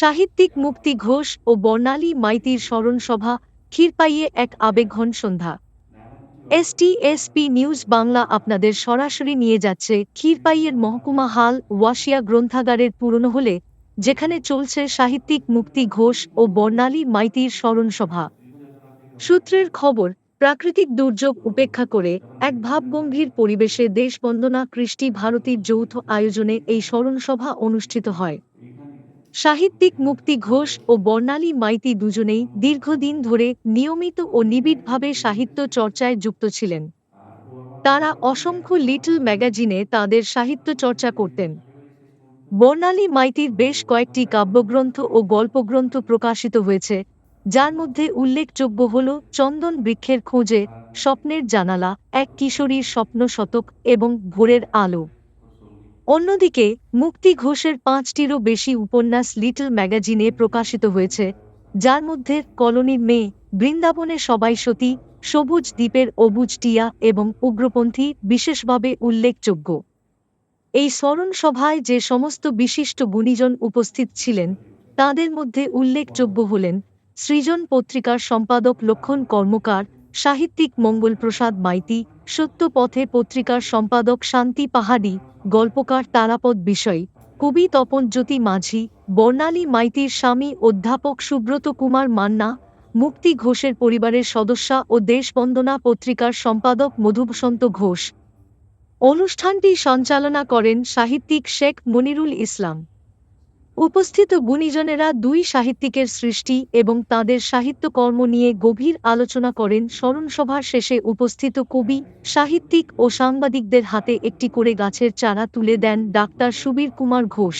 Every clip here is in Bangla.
সাহিত্যিক মুক্তি ঘোষ ও বর্ণালী মাইতির স্মরণসভা ক্ষীরপাইয়ে এক আবেগঘন সন্ধ্যা। এসটিএসপি নিউজ বাংলা আপনাদের সরাসরি নিয়ে যাচ্ছে ক্ষীরপাইয়ের মহকুমা হাল ওয়াশিয়া গ্রন্থাগারের পুরনো হলে, যেখানে চলছে সাহিত্যিক মুক্তি ঘোষ ও বর্ণালী মাইতির স্মরণসভা। সূত্রের খবর, প্রাকৃতিক দুর্যোগ উপেক্ষা করে এক ভাবগম্ভীর পরিবেশে দেশবন্দনা কৃষ্টি ভারতীর যৌথ আয়োজনে এই স্মরণসভা অনুষ্ঠিত হয়। সাহিত্যিক মুক্তি ঘোষ ও বর্ণালী মাইতি দুজনেই দীর্ঘদিন ধরে নিয়মিত ও নিবিড়ভাবে সাহিত্য চর্চায় যুক্ত ছিলেন। তারা অসংখ্য লিটল ম্যাগাজিনে তাদের সাহিত্য চর্চা করতেন। বর্ণালী মাইতির বেশ কয়েকটি কাব্যগ্রন্থ ও গল্পগ্রন্থ প্রকাশিত হয়েছে, যার মধ্যে উল্লেখযোগ্য হল চন্দন বৃক্ষের খোঁজে, স্বপ্নের জানালা, এক কিশোরীর স্বপ্ন শতক এবং ভোরের আলো। অন্যদিকে, মুক্তি ঘোষের পাঁচটিরও বেশি উপন্যাস লিটল ম্যাগাজিনে প্রকাশিত হয়েছে, যার মধ্যে কলোনির মেয়ে, বৃন্দাবনে সবাই সতী, সবুজ দ্বীপের অবুজ টিয়া এবং উগ্রপন্থী বিশেষভাবে উল্লেখযোগ্য। এই স্মরণ সভায় যে সমস্ত বিশিষ্ট গুণীজন উপস্থিত ছিলেন, তাদের মধ্যে উল্লেখযোগ্য হলেন সৃজন পত্রিকার সম্পাদক লক্ষণ কর্মকার সাহিত্যিক মঙ্গলপ্রসাদ মাইতি, সত্যপথে পত্রিকার সম্পাদক শান্তি পাহাড়ি, গল্পকার তারাপদ বিষয়, কবি তপন জ্যোতি মাঝি, বর্ণালী মাইতির স্বামী অধ্যাপক সুব্রত কুমার মান্না, মুক্তি ঘোষের পরিবারের সদস্যা ও দেশবন্দনা পত্রিকার সম্পাদক মধুবসন্ত ঘোষ। অনুষ্ঠানটি সঞ্চালনা করেন সাহিত্যিক শেখ মনিরুল ইসলাম। উপস্থিত গুণীজনেরা দুই সাহিত্যিকের সৃষ্টি এবং তাদের সাহিত্যকর্ম নিয়ে গভীর আলোচনা করেন স্মরণসভার শেষে উপস্থিত কবি, সাহিত্যিক ও সাংবাদিকদের হাতে একটি করে গাছের চারা তুলে দেন ডাক্তার সুবীর কুমার ঘোষ।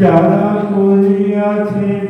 যারা করিয়াছে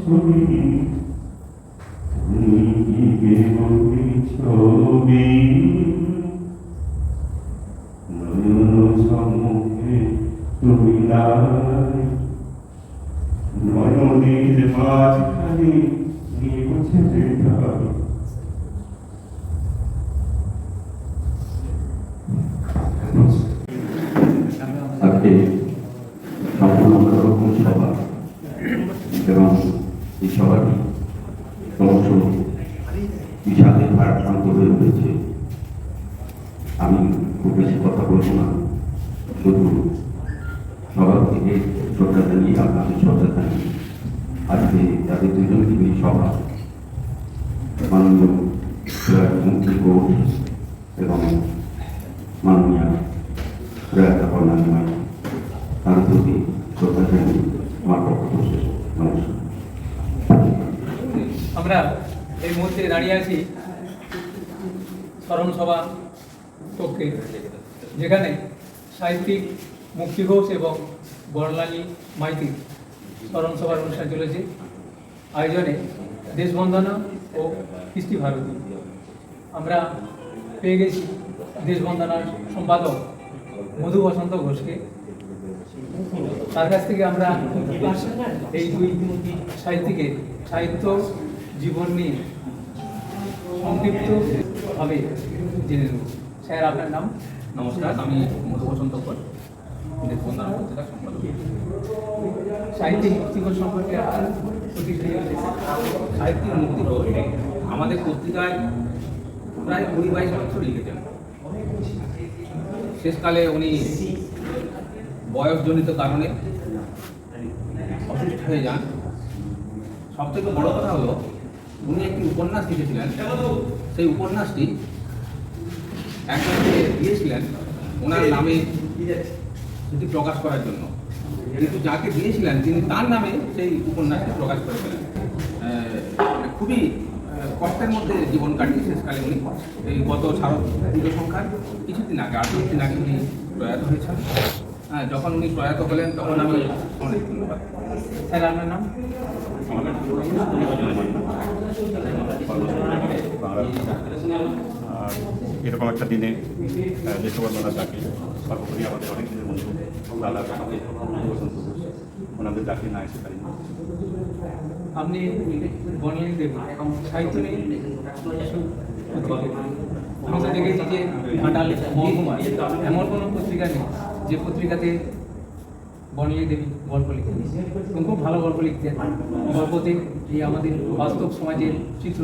মাঝখানে উঠেছে। আমি খুব বেশি কথা বলব না। শুধু সবার থেকে শ্রদ্ধা জানিয়ে আপনাদের শ্রদ্ধা জানিয়ে আজকে যাদের দুজনকে নিয়ে সভা, মাননীয় ঘোষ এবং মাননীয় প্রয়াত তার প্রতি শ্রদ্ধা জানিয়ে আমার নমস্কার আমরা এই মুহূর্তে দাঁড়িয়ে আছি স্মরণ সভা কক্ষে, যেখানে সাহিত্যিক মুক্তি ঘোষ এবং বর্ণালী মাইতি স্মরণ সভার অনুষ্ঠান চলেছে। আয়োজনে দেশবন্দনা ও কৃষ্টি ভারতী। আমরা পেয়ে গেছি দেশবন্দনার সম্পাদক মধু বসন্ত ঘোষকে। তার কাছ থেকে আমরা এই দুই সাহিত্যিকের সাহিত্য জীবন নিয়ে সংক্ষিপ্তভাবে জেনে নেব। স্যার, আপনার নাম? নমস্কার, আমি মধু বসন্ত সম্পাদক সাহিত্যিক মুক্তিকর সম্পর্কে সাহিত্যিক আমাদের পত্রিকায় প্রায় কুড়ি বাইশ বছর লিখেছেন। শেষকালে উনি বয়সজনিত কারণে অসুস্থ হয়ে যান। সব থেকে বড় কথা হলো উনি একটি উপন্যাস লিখেছিলেন। সেই উপন্যাসটি একজনকে দিয়েছিলেন ওনার নামে সেটি প্রকাশ করার জন্য। কিন্তু যাকে দিয়েছিলেন, তিনি তার নামে সেই উপন্যাসটি প্রকাশ করেছিলেন। খুবই খুবই কষ্টের মধ্যে জীবন কাটিয়ে শেষকালে উনি এই গত শারদ পুজো সংখ্যার কিছুদিন আগে দশ দিন আগে উনি প্রয়াত হয়েছেন। হ্যাঁ যখন উনি প্রয়াত হলেন, তখন আমি অনেক ধন্যবাদ। স্যার, আপনার নাম? এরকম একটা দিনে দেশবন্ধনা ডাকে সর্বোপরি আমাদের অনেক বন্ধু বসন্ত ওনাদের না এসে পারিনি আপনি এমন কোনো পত্রিকা নেই যে পত্রিকাতে বর্ণালী দেবী গল্প লিখে এবং খুব ভালো গল্প লিখতেন। গল্পতে এই আমাদের বাস্তব সমাজের চিত্র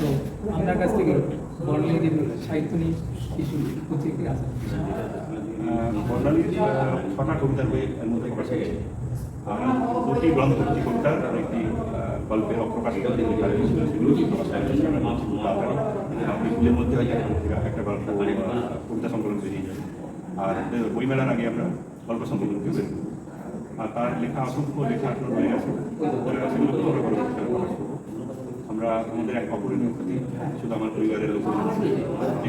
তো আপনার কাছ থেকে বর্ণালী সাহিত্য নিয়ে কিছু পত্রিকা আছে? বই আর একটি গল্পের একটা গল্প কবিতা সংকলন আর বইমেলার আগে আমরা গল্প সংকলন বের আর তার লেখা অসংখ্য লেখা হিসেবে প্রকাশ করব। আমরা আমাদের এক অপূরণীয় ক্ষতি, শুধু আমার পরিবারের লোক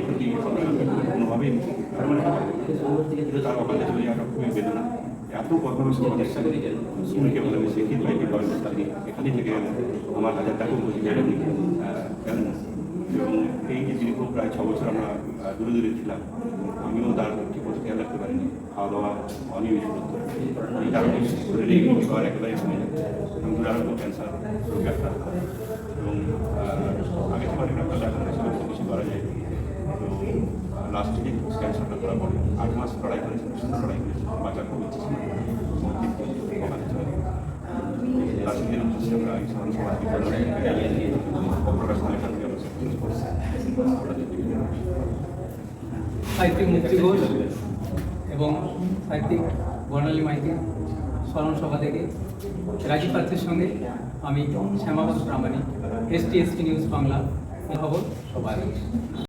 ক্ষতি কোনোভাবেই তার অকালে চলে যাওয়াটা খুবই বেদনা। এত কর্মব্যস্ত প্রতিষ্ঠান স্কুলকে ভালোবেসে কি কর্মস্থানে এখানেই থেকে গেলেন। আমার হাজার টাকা গেলেন। কেন? এবং এই যে দীর্ঘ প্রায় ছ বছর আমরা দূরে দূরে ছিলাম, আমিও তার ঠিক মতো খেয়াল রাখতে পারিনি। খাওয়া দাওয়া অনিয়মিত করতে এই কারণে শরীরে একেবারে কমে যায় এবং দুরারোগ্য ক্যান্সার রোগে আক্রান্ত। এবং আগে থেকে অনেক ডাক্তার দেখা হয়েছিল কিছু করা যায় তো লাস্ট যে ক্যান্সারটা ধরা পড়ে আট মাস লড়াই করেছেন ভীষণ লড়াই করেছেন বাঁচার খুব ইচ্ছে ছিল। করছি। সাহিত্যিক মুক্তি ঘোষ এবং সাহিত্যিক বর্ণালী মাইতি স্মরণ সভা থেকে রাজীব পাত্রের সঙ্গে আমি Shyamabat Pramanik S T S T news Bangla খবর সবাই।